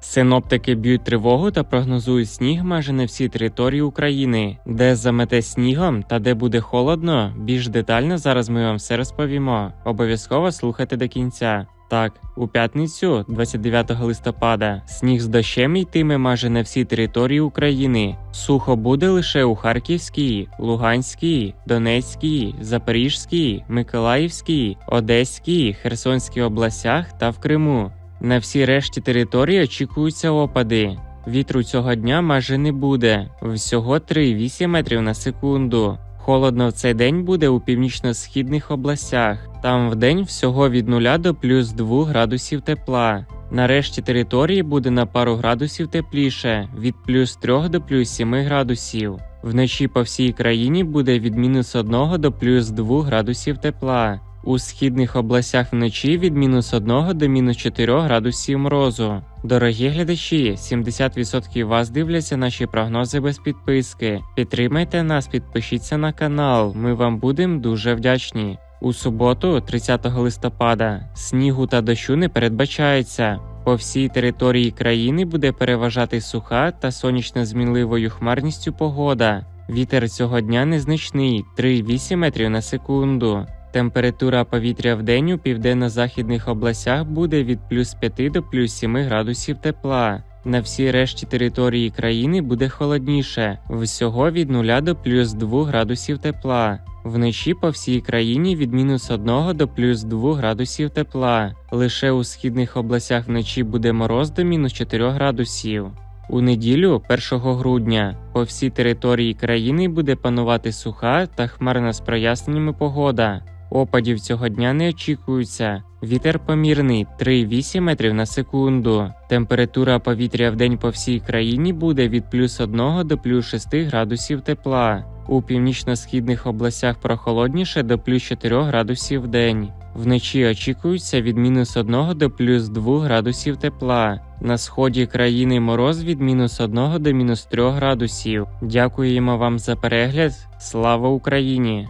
Синоптики б'ють тривогу та прогнозують сніг майже на всій території України, де замете снігом та де буде холодно. Більш детально зараз ми вам все розповімо. Обов'язково слухайте до кінця. Так, у п'ятницю, 29 листопада, сніг з дощем йтиме майже на всій території України. Сухо буде лише у Харківській, Луганській, Донецькій, Запорізькій, Миколаївській, Одеській, Херсонській областях та в Криму. На всій решті території очікуються опади. Вітру цього дня майже не буде, всього 3,8 метрів на секунду. Холодно в цей день буде у північно-східних областях. Там вдень всього від 0 до плюс 2 градусів тепла. На решті території буде на пару градусів тепліше від плюс 3 до плюс 7 градусів. Вночі по всій країні буде від мінус 1 до плюс 2 градусів тепла. У східних областях вночі від мінус 1 до мінус 4 градусів морозу. Дорогі глядачі, 70% вас дивляться наші прогнози без підписки. Підтримайте нас, підпишіться на канал. Ми вам будемо дуже вдячні. У суботу, 30 листопада, снігу та дощу не передбачається. По всій території країни буде переважати суха та сонячно змінливою хмарністю погода. Вітер цього дня незначний 3,8 метрів на секунду. Температура повітря в день у південно-західних областях буде від плюс 5 до плюс 7 градусів тепла. На всій решті території країни буде холодніше, всього від 0 до плюс 2 градусів тепла. Вночі по всій країні від мінус 1 до плюс 2 градусів тепла. Лише у східних областях вночі буде мороз до мінус 4 градусів. У неділю, 1 грудня, по всій території країни буде панувати суха та хмарна з проясненнями погода. Опадів цього дня не очікується. Вітер помірний 3,8 метрів на секунду. Температура повітря в день по всій країні буде від плюс 1 до плюс 6 градусів тепла. У північно-східних областях прохолодніше до плюс 4 градусів в день. Вночі очікується від мінус 1 до плюс 2 градусів тепла. На сході країни мороз від мінус 1 до мінус 3 градусів. Дякуємо вам за перегляд. Слава Україні!